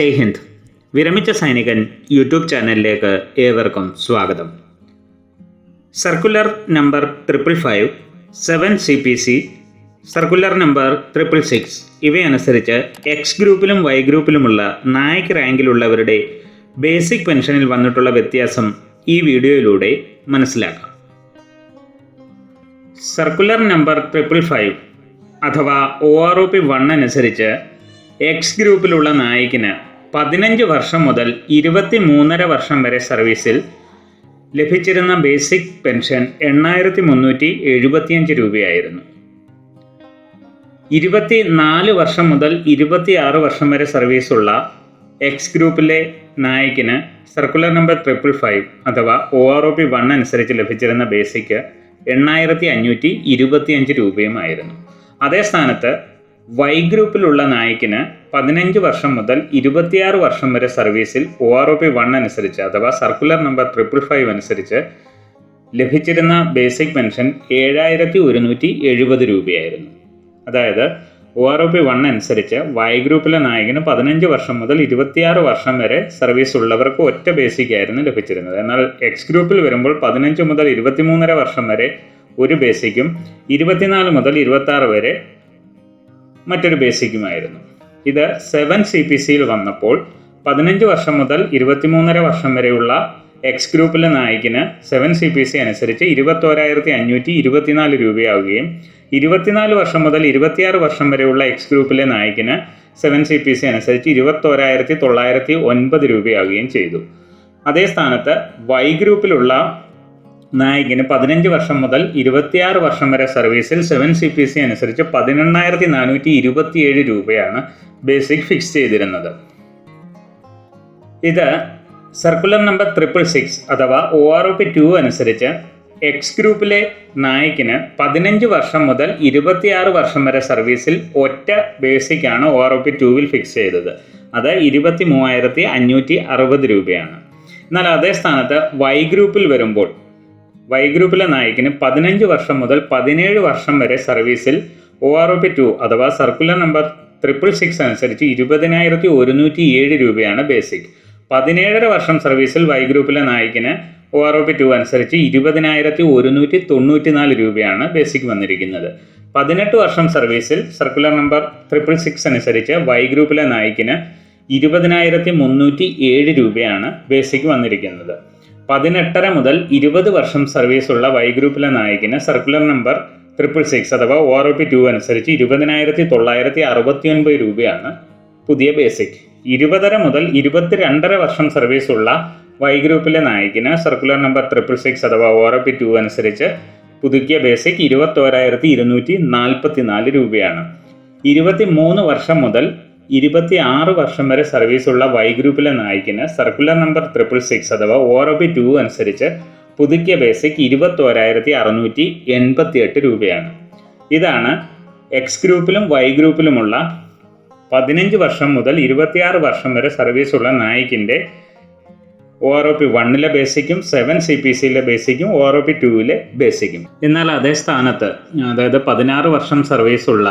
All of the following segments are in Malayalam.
ജയ് ഹിന്ദ്. വിരമിച്ച സൈനികൻ യൂട്യൂബ് ചാനലിലേക്ക് ഏവർക്കും സ്വാഗതം. Circular number triple five seven C P C circular number triple six ഇവയനുസരിച്ച് X ഗ്രൂപ്പിലും വൈ ഗ്രൂപ്പിലുമുള്ള നായക് റാങ്കിലുള്ളവരുടെ ബേസിക് പെൻഷനിൽ വന്നിട്ടുള്ള വ്യത്യാസം ഈ വീഡിയോയിലൂടെ മനസ്സിലാക്കാം. സർക്കുലർ നമ്പർ ട്രിപ്പിൾ ഫൈവ് അഥവാ O R O P one അനുസരിച്ച് എക്സ് ഗ്രൂപ്പിലുള്ള നായിക്കിന് പതിനഞ്ച് വർഷം മുതൽ ഇരുപത്തി മൂന്നര വർഷം വരെ സർവീസിൽ ലഭിച്ചിരുന്ന ബേസിക് പെൻഷൻ എണ്ണായിരത്തി മുന്നൂറ്റി എഴുപത്തിയഞ്ച് രൂപയായിരുന്നു. ഇരുപത്തി നാല് വർഷം മുതൽ ഇരുപത്തിയാറ് വർഷം വരെ സർവീസുള്ള എക്സ് ഗ്രൂപ്പിലെ നായകിന് സർക്കുലർ നമ്പർ ട്രിപ്പിൾ ഫൈവ് അഥവാ O R O P one അനുസരിച്ച് ലഭിച്ചിരുന്ന ബേസിക് എണ്ണായിരത്തി അഞ്ഞൂറ്റി ഇരുപത്തിയഞ്ച് രൂപയുമായിരുന്നു. അതേ സ്ഥാനത്ത് വൈ ഗ്രൂപ്പിലുള്ള നായകന് പതിനഞ്ച് വർഷം മുതൽ ഇരുപത്തിയാറ് വർഷം വരെ സർവീസിൽ O R O P one അനുസരിച്ച് അഥവാ സർക്കുലർ നമ്പർ ട്രിപ്പിൾ ഫൈവ് അനുസരിച്ച് ലഭിച്ചിരുന്ന ബേസിക് പെൻഷൻ ഏഴായിരത്തി ഒരുന്നൂറ്റി എഴുപത് രൂപയായിരുന്നു. അതായത് O R O P one അനുസരിച്ച് വൈ ഗ്രൂപ്പിലെ നായകന് പതിനഞ്ച് വർഷം മുതൽ ഇരുപത്തിയാറ് വർഷം വരെ സർവീസ് ഉള്ളവർക്ക് ഒറ്റ ബേസിക് ആയിരുന്നു ലഭിച്ചിരുന്നത്. എന്നാൽ എക്സ് ഗ്രൂപ്പിൽ വരുമ്പോൾ പതിനഞ്ച് മുതൽ ഇരുപത്തിമൂന്നര വർഷം വരെ ഒരു ബേസിക്കും ഇരുപത്തിനാല് മുതൽ ഇരുപത്തി ആറ് വരെ മറ്റൊരു ബേസിക്കുമായിരുന്നു. ഇത് സെവൻ സി പി സിയിൽ വന്നപ്പോൾ പതിനഞ്ച് വർഷം മുതൽ ഇരുപത്തിമൂന്നര വർഷം വരെയുള്ള എക്സ് ഗ്രൂപ്പിലെ നായകന് സെവൻ സി പി സി അനുസരിച്ച് ഇരുപത്തോരായിരത്തി അഞ്ഞൂറ്റി ഇരുപത്തിനാല് രൂപയാവുകയും ഇരുപത്തിനാല് വർഷം മുതൽ ഇരുപത്തിയാറ് വർഷം വരെയുള്ള എക്സ് ഗ്രൂപ്പിലെ നായകന് സെവൻ സി പി സി അനുസരിച്ച് ഇരുപത്തോരായിരത്തി തൊള്ളായിരത്തി ഒൻപത് രൂപയാവുകയും ചെയ്തു. അതേ സ്ഥാനത്ത് വൈ ഗ്രൂപ്പിലുള്ള നായികിന് പതിനഞ്ച് വർഷം മുതൽ ഇരുപത്തിയാറ് വർഷം വരെ സർവീസിൽ സെവൻ സി പി സി അനുസരിച്ച് പതിനെണ്ണായിരത്തി നാനൂറ്റി ഇരുപത്തിയേഴ് രൂപയാണ് ബേസിക് ഫിക്സ് ചെയ്തിരുന്നത്. ഇത് സർക്കുലർ നമ്പർ ട്രിപ്പിൾ സിക്സ് അഥവാ O R O P two അനുസരിച്ച് എക്സ് ഗ്രൂപ്പിലെ നായകിന് പതിനഞ്ച് വർഷം മുതൽ ഇരുപത്തിയാറ് വർഷം വരെ സർവീസിൽ ഒറ്റ ബേസിക് ആണ് ഒ ആർ ഒ പി ടുവിൽ ഫിക്സ് ചെയ്തത്. അത് ഇരുപത്തി മൂവായിരത്തി അഞ്ഞൂറ്റി അറുപത് രൂപയാണ്. എന്നാൽ അതേ സ്ഥാനത്ത് വൈ ഗ്രൂപ്പിൽ വരുമ്പോൾ വൈ ഗ്രൂപ്പിലെ നായകന് പതിനഞ്ച് വർഷം മുതൽ പതിനേഴ് വർഷം വരെ സർവീസിൽ O R O P two അഥവാ സർക്കുലർ നമ്പർ ട്രിപ്പിൾ സിക്സ് അനുസരിച്ച് ഇരുപതിനായിരത്തി ഒരുന്നൂറ്റി ഏഴ് രൂപയാണ് ബേസിക് പതിനേഴര വർഷം സർവീസിൽ വൈ ഗ്രൂപ്പിലെ നായകന് O R O P two അനുസരിച്ച് ഇരുപതിനായിരത്തി ഒരുന്നൂറ്റി തൊണ്ണൂറ്റി നാല് രൂപയാണ് ബേസിക് വന്നിരിക്കുന്നത്. പതിനെട്ട് വർഷം സർവീസിൽ സർക്കുലർ നമ്പർ ട്രിപ്പിൾ സിക്സ് അനുസരിച്ച് വൈ ഗ്രൂപ്പിലെ നായിക്കിന് ഇരുപതിനായിരത്തി മുന്നൂറ്റി ഏഴ് രൂപയാണ് ബേസിക് വന്നിരിക്കുന്നത്. പതിനെട്ടര മുതൽ ഇരുപത് വർഷം സർവീസ് ഉള്ള വൈ ഗ്രൂപ്പിലെ നായകന് സർക്കുലർ നമ്പർ ട്രിപ്പിൾ സിക്സ് അഥവാ O R O P two അനുസരിച്ച് ഇരുപതിനായിരത്തി തൊള്ളായിരത്തി അറുപത്തി ഒൻപത് രൂപയാണ് പുതിയ ബേസിക് ഇരുപതര മുതൽ ഇരുപത്തിരണ്ടര വർഷം സർവീസ് ഉള്ള വൈ ഗ്രൂപ്പിലെ നായകന് സർക്കുലർ നമ്പർ ട്രിപ്പിൾ സിക്സ് അഥവാ O R O P two അനുസരിച്ച് പുതുക്കിയ ബേസിക് ഇരുപത്തോരായിരത്തി ഇരുന്നൂറ്റി നാൽപ്പത്തി നാല് രൂപയാണ്. ഇരുപത്തി മൂന്ന് വർഷം മുതൽ ഇരുപത്തി ആറ് വർഷം വരെ സർവീസുള്ള വൈ ഗ്രൂപ്പിലെ നായിക്കിന് സർക്കുലർ നമ്പർ ട്രിപ്പിൾ സിക്സ് അഥവാ O R O P two അനുസരിച്ച് പുതുക്കിയ ബേസിക് ഇരുപത്തോരായിരത്തി അറുന്നൂറ്റി എൺപത്തി എട്ട് രൂപയാണ് ഇതാണ് എക്സ് ഗ്രൂപ്പിലും വൈ ഗ്രൂപ്പിലുമുള്ള പതിനഞ്ച് വർഷം മുതൽ ഇരുപത്തിയാറ് വർഷം വരെ സർവീസുള്ള നായിക്കിന്റെ ഒ ആർ ഒ പി വണ്ണിലെ ബേസിക്കും സെവൻ സി പി സിയിലെ ബേസിക്കും ഒ ആർ ഒ പി ടുവിലെ ബേസിക്കും എന്നാൽ അതേ സ്ഥാനത്ത് അതായത് പതിനാറ് വർഷം സർവീസുള്ള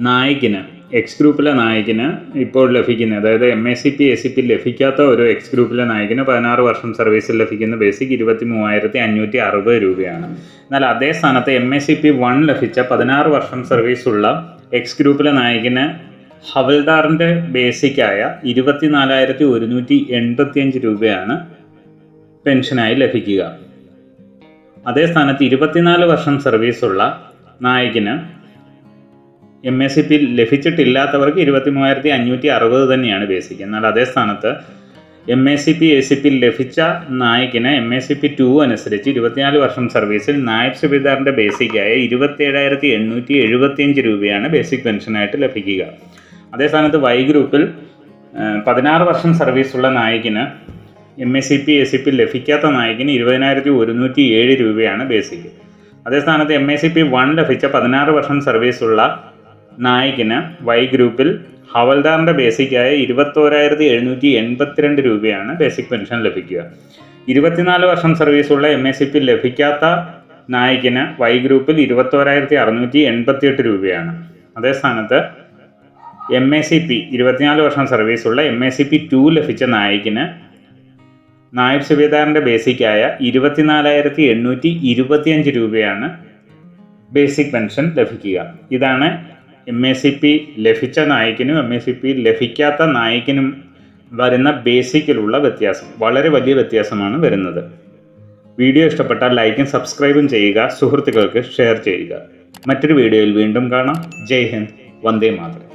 നായിക്കിന് എക്സ് ഗ്രൂപ്പിലെ നായകന് ഇപ്പോൾ ലഭിക്കുന്ന അതായത് M S C P S C P ലഭിക്കാത്ത ഒരു എക്സ് ഗ്രൂപ്പിലെ നായകന് പതിനാറ് വർഷം സർവീസിൽ ലഭിക്കുന്ന ബേസിക് ഇരുപത്തി മൂവായിരത്തി അഞ്ഞൂറ്റി അറുപത് രൂപയാണ്. എന്നാൽ അതേ സ്ഥാനത്ത് M S C P one ലഭിച്ച പതിനാറ് വർഷം സർവീസുള്ള എക്സ് ഗ്രൂപ്പിലെ നായകന് ഹവൽദാറിന്റെ ബേസിക്കായ ഇരുപത്തി നാലായിരത്തി ഒരുന്നൂറ്റി എൺപത്തിയഞ്ച് രൂപയാണ് പെൻഷനായി ലഭിക്കുക. അതേ സ്ഥാനത്ത് ഇരുപത്തിനാല് വർഷം സർവീസുള്ള നായകിന് എം എസ് സി പി ലഭിച്ചിട്ടില്ലാത്തവർക്ക് ഇരുപത്തി മൂവായിരത്തി അഞ്ഞൂറ്റി അറുപത് തന്നെയാണ് ബേസിക് എന്നാൽ അതേ സ്ഥാനത്ത് M S C P A C P ലഭിച്ച നായകിന് M S C P two അനുസരിച്ച് ഇരുപത്തിനാല് വർഷം സർവീസിൽ നായബ് സുബിദാറിന്റെ ബേസിക്കായ ഇരുപത്തി ഏഴായിരത്തി എണ്ണൂറ്റി എഴുപത്തിയഞ്ച് രൂപയാണ് ബേസിക് പെൻഷനായിട്ട് ലഭിക്കുക. അതേ സ്ഥാനത്ത് വൈ ഗ്രൂപ്പിൽ പതിനാറ് വർഷം സർവീസുള്ള നായകിന് M S C P A C P ലഭിക്കാത്ത നായകിന് ഇരുപതിനായിരത്തി ഒരുന്നൂറ്റി ഏഴ് രൂപയാണ് ബേസിക് അതേ സ്ഥാനത്ത് M S C P one ലഭിച്ച പതിനാറ് വർഷം സർവീസുള്ള നായിക്കിന് വൈ ഗ്രൂപ്പിൽ ഹവൽദാറിന്റെ ബേസിക്കായ ഇരുപത്തോരായിരത്തി എഴുന്നൂറ്റി എൺപത്തിരണ്ട് രൂപയാണ് ബേസിക് പെൻഷൻ ലഭിക്കുക. ഇരുപത്തിനാല് വർഷം സർവീസുള്ള എം എസ് സി പി ലഭിക്കാത്ത നായികിന് വൈ ഗ്രൂപ്പിൽ ഇരുപത്തോരായിരത്തി അറുന്നൂറ്റി എൺപത്തിയെട്ട് രൂപയാണ്. അതേ സ്ഥാനത്ത് എം എ സി പി ഇരുപത്തിനാല് വർഷം സർവീസുള്ള M A C P two ലഭിച്ച നായികിന് നായബ് സുബേദാറിന്റെ ബേസിക്കായ ഇരുപത്തിനാലായിരത്തി എണ്ണൂറ്റി ഇരുപത്തിയഞ്ച് രൂപയാണ് ബേസിക് പെൻഷൻ ലഭിക്കുക. ഇതാണ് എം എ സി പി ലഭിച്ച നായിക്കിനും എം എ സി പി ലഭിക്കാത്ത നായിക്കിനും വരുന്ന ബേസിക്കിലുള്ള വ്യത്യാസം വളരെ വലിയ വ്യത്യാസമാണ് വരുന്നത്. വീഡിയോ ഇഷ്ടപ്പെട്ടാൽ ലൈക്കും സബ്സ്ക്രൈബും ചെയ്യുക സുഹൃത്തുക്കൾക്ക് ഷെയർ ചെയ്യുക. മറ്റൊരു വീഡിയോയിൽ വീണ്ടും കാണാം. ജയ് ഹിന്ദ്. വന്ദേ മാതരം.